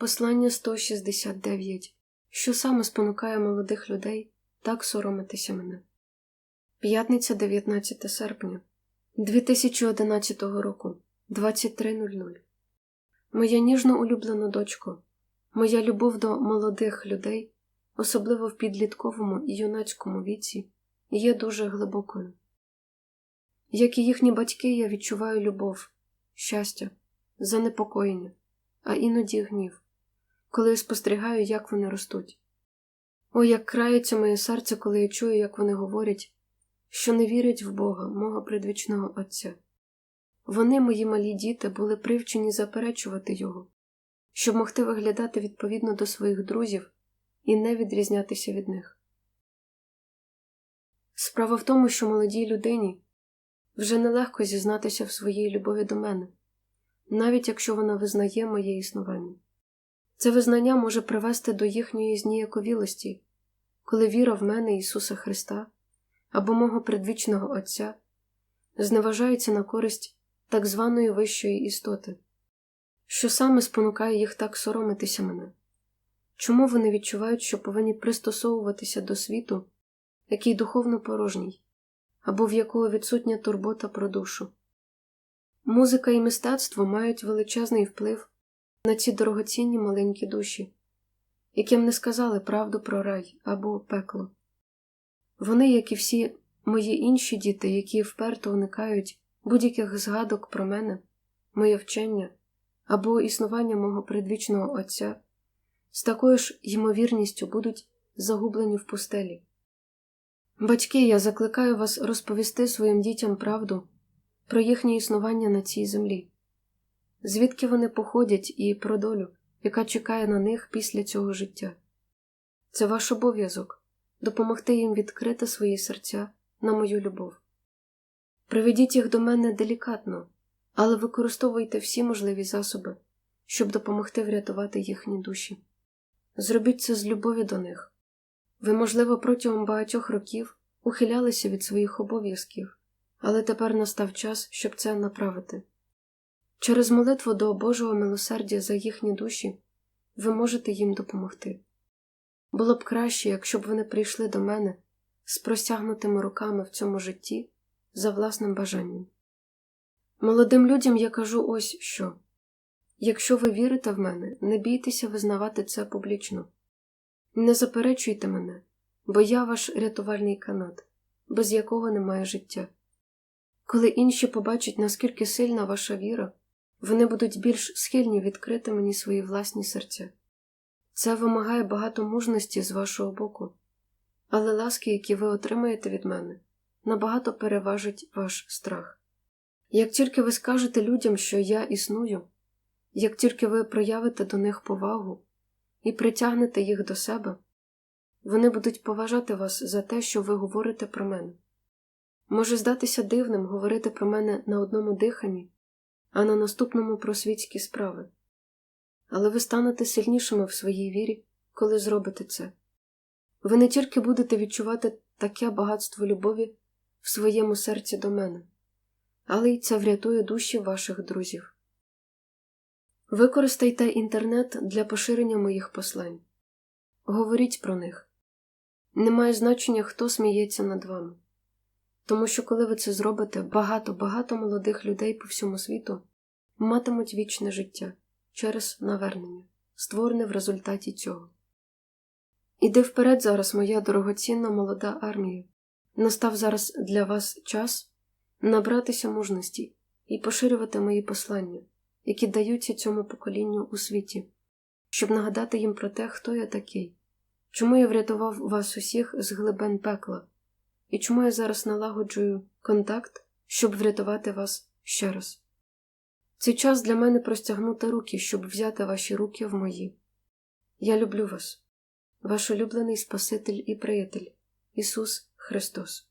Послання 169. Що саме спонукає молодих людей так соромитися мене? П'ятниця 19 серпня 2011 року 23.00 Моя ніжно улюблена дочко, моя любов до молодих людей, особливо в підлітковому і юнацькому віці, є дуже глибокою. Як і їхні батьки, я відчуваю любов, щастя, занепокоєння, а іноді гнів, коли я спостерігаю, як вони ростуть. О, як крається моє серце, коли я чую, як вони говорять, що не вірять в Бога, мого предвічного Отця. Вони, мої малі діти, були привчені заперечувати Його, щоб могти виглядати відповідно до своїх друзів і не відрізнятися від них. Справа в тому, що молодій людині вже нелегко зізнатися в своїй любові до мене, навіть якщо вона визнає моє існування. Це визнання може привести до їхньої зніяковілості, коли віра в мене Ісуса Христа або мого предвічного Отця зневажається на користь так званої вищої істоти, що саме спонукає їх так соромитися мене. Чому вони відчувають, що повинні пристосовуватися до світу, який духовно порожній, або в якого відсутня турбота про душу? Музика і мистецтво мають величезний вплив на ці дорогоцінні маленькі душі, яким не сказали правду про рай або пекло. Вони, як і всі мої інші діти, які вперто уникають будь-яких згадок про мене, моє вчення або існування мого предвічного Отця, з такою ж ймовірністю будуть загублені в пустелі. Батьки, я закликаю вас розповісти своїм дітям правду про їхнє існування на цій землі, звідки вони походять і про долю, яка чекає на них після цього життя. Це ваш обов'язок допомогти їм відкрити свої серця на мою любов. Приведіть їх до мене делікатно, але використовуйте всі можливі засоби, щоб допомогти врятувати їхні душі. Зробіть це з любові до них. Ви, можливо, протягом багатьох років ухилялися від своїх обов'язків, але тепер настав час, щоб це направити. Через молитву до Божого милосердя за їхні душі ви можете їм допомогти. Було б краще, якщо б вони прийшли до мене з простягнутими руками в цьому житті за власним бажанням. Молодим людям я кажу ось що якщо ви вірите в мене, не бійтеся визнавати це публічно. Не заперечуйте мене, бо я ваш рятувальний канат, без якого немає життя. Коли інші побачать, наскільки сильна ваша віра, вони будуть більш схильні відкрити мені свої власні серця. Це вимагає багато мужності з вашого боку, але ласки, які ви отримаєте від мене, набагато переважить ваш страх. Як тільки ви скажете людям, що я існую, як тільки ви проявите до них повагу і притягнете їх до себе, вони будуть поважати вас за те, що ви говорите про мене. Може здатися дивним говорити про мене на одному диханні, а на наступному про світські справи. Але ви станете сильнішими в своїй вірі, коли зробите це. Ви не тільки будете відчувати таке багатство любові в своєму серці до мене, але й це врятує душі ваших друзів. Використайте інтернет для поширення моїх послань. Говоріть про них. Немає значення, хто сміється над вами. Тому що, коли ви це зробите, багато-багато молодих людей по всьому світу матимуть вічне життя через навернення, створене в результаті цього. Іди вперед зараз, моя дорогоцінна молода армія. Настав зараз для вас час набратися мужності і поширювати мої послання, які даються цьому поколінню у світі, щоб нагадати їм про те, хто я такий, чому я врятував вас усіх з глибин пекла, і чому я зараз налагоджую контакт, щоб врятувати вас ще раз. Цей час для мене простягнути руки, щоб взяти ваші руки в мої. Я люблю вас, ваш улюблений Спаситель і приятель, Ісус Христос.